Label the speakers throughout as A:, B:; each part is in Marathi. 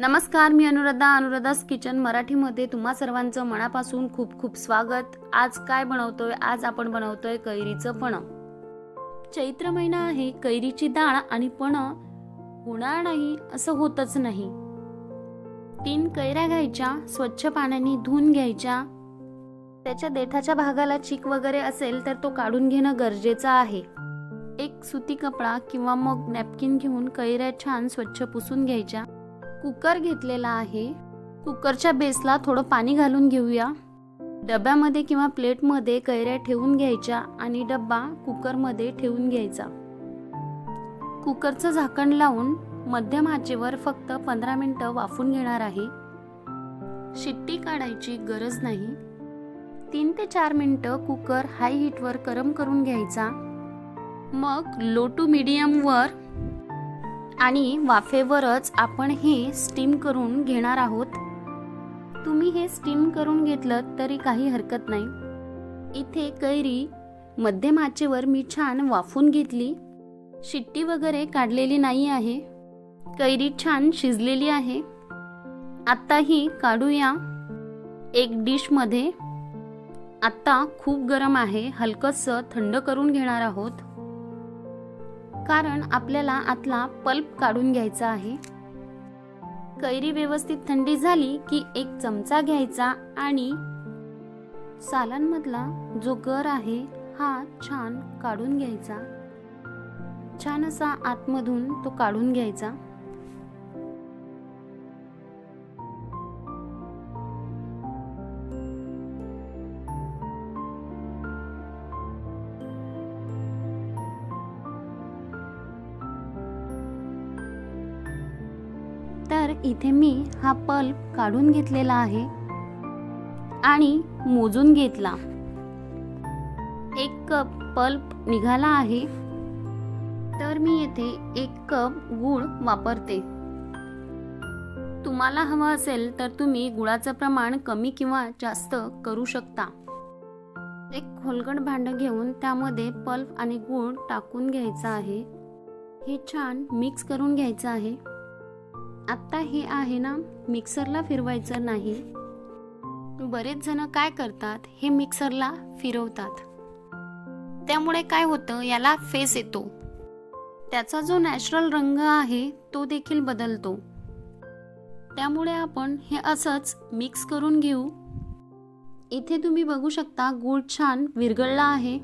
A: नमस्कार मी अनुराधा. अनुराधास किचन मराठीमध्ये तुम्हा सर्वांचं मनापासून खूप खूप स्वागत. आज काय बनवतोय? आज आपण बनवतोय कैरीचं पण चैत्र महिना आहे कैरीची डाळ आणि पण होणार नाही असं होतच नाही. तीन कैऱ्या घ्यायच्या स्वच्छ पाण्याने धुवून घ्यायच्या. त्याच्या देठाच्या भागाला चीक वगैरे असेल तर तो काढून घेणं गरजेचं आहे. एक सुती कपडा किंवा मग नॅपकिन घेऊन कैऱ्या छान स्वच्छ पुसून घ्यायच्या. कुकर घेतलेला आहे. कुकरच्या बेसला थोडं पाणी घालून घेऊया. डब्यामध्ये किंवा प्लेटमध्ये कैऱ्या ठेवून घ्यायच्या आणि डब्बा कुकरमध्ये ठेवून घ्यायचा. कुकरचं झाकण लावून मध्यम आचेवर फक्त पंधरा मिनटं वाफून घेणार आहे. शिट्टी काढायची गरज नाही. तीन ते चार मिनटं कुकर हाय हीटवर गरम करून घ्यायचा. मग लो टू मीडियमवर आणि वाफेवरच आपण हे स्टीम करून घेणार आहोत. तुम्ही हे स्टीम करून घेतलं तरी काही हरकत नाही. इथे कैरी मध्यम आचेवर मी छान वाफून घेतली. शिट्टी वगैरे काढलेली नाही आहे. कैरी छान शिजलेली आहे. आत्ताही काढूया. एक डिशमध्ये आत्ता खूप गरम आहे. हलकंसं थंड करून घेणार आहोत. कारण आपल्याला आतला पल्प काढून घ्यायचा आहे. कैरी व्यवस्थित थंडी झाली की एक चमचा घ्यायचा आणि सालांमधला जो गर आहे हा छान काढून घ्यायचा. छान असा आतमधून तो काढून घ्यायचा. तर इथे मी हा पल्प काढून घेतलेला आहे आणि मोजून घेतला. एक कप पल्प निघाला आहे. तर मी येथे एक कप गूळ वापरते. तुम्हाला हवं असेल तर तुम्ही गुळाचं प्रमाण कमी किंवा जास्त करू शकता. एक खोलगट भांड घेऊन त्यामध्ये पल्प आणि गूळ टाकून घ्यायचा आहे. हे छान मिक्स करून घ्यायचं आहे. आत्ता हे आहे ना मिक्सरला फिरवायचं नाही. बरेच जण काय करतात हे मिक्सरला फिरवतात. त्यामुळे काय होतं याला फेस येतो. त्याचा जो नॅचरल रंग आहे तो देखील बदलतो. त्यामुळे आपण हे असंच मिक्स करून घेऊ. इथे तुम्ही बघू शकता गूळ छान विरघळला आहे.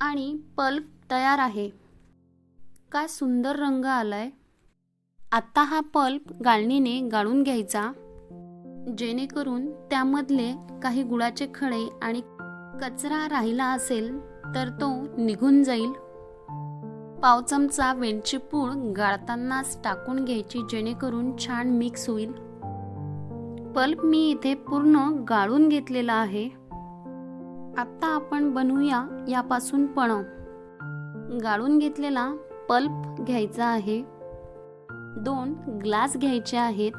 A: आणि पल्प तयार आहे. काय सुंदर रंग आलाय. आत्ता हा पल्प गाळणीने गाळून घ्यायचा. जेणेकरून त्यामधले काही गुळाचे खडे आणि कचरा राहिला असेल तर तो निघून जाईल. पाव चमचा वेलची पूड गाळतानाच टाकून घ्यायची जेणेकरून छान मिक्स होईल. पल्प मी इथे पूर्ण गाळून घेतलेला आहे. आत्ता आपण बनवूया यापासून पण. गाळून घेतलेला पल्प घ्यायचा आहे. दोन ग्लास घ्यायचे आहेत.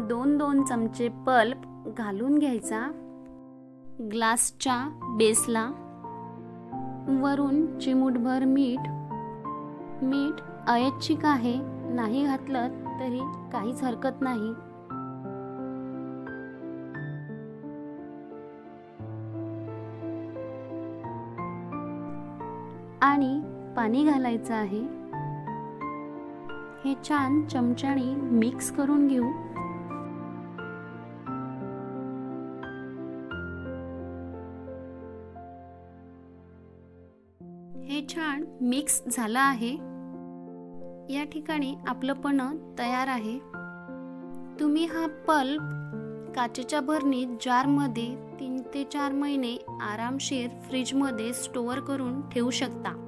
A: दोन दोन चमचे पल्प घालून घ्यायचा. ग्लासच्या बेसला. वरून चिमूटभर मीठ. मीठ अयच्छिक आहे नाही घातलं तरी काहीच हरकत नाही. आणि पाणी घालायचं आहे. हे छान चमच्याने मिक्स करून घेऊ. हे छान मिक्स झालं आहे. या ठिकाणी आपलं पण तयार आहे. तुम्ही हा पल्प काचेच्या भरणीत जारमध्ये तीन ते चार महिने आरामशीर फ्रीजमध्ये स्टोअर करून ठेवू शकता.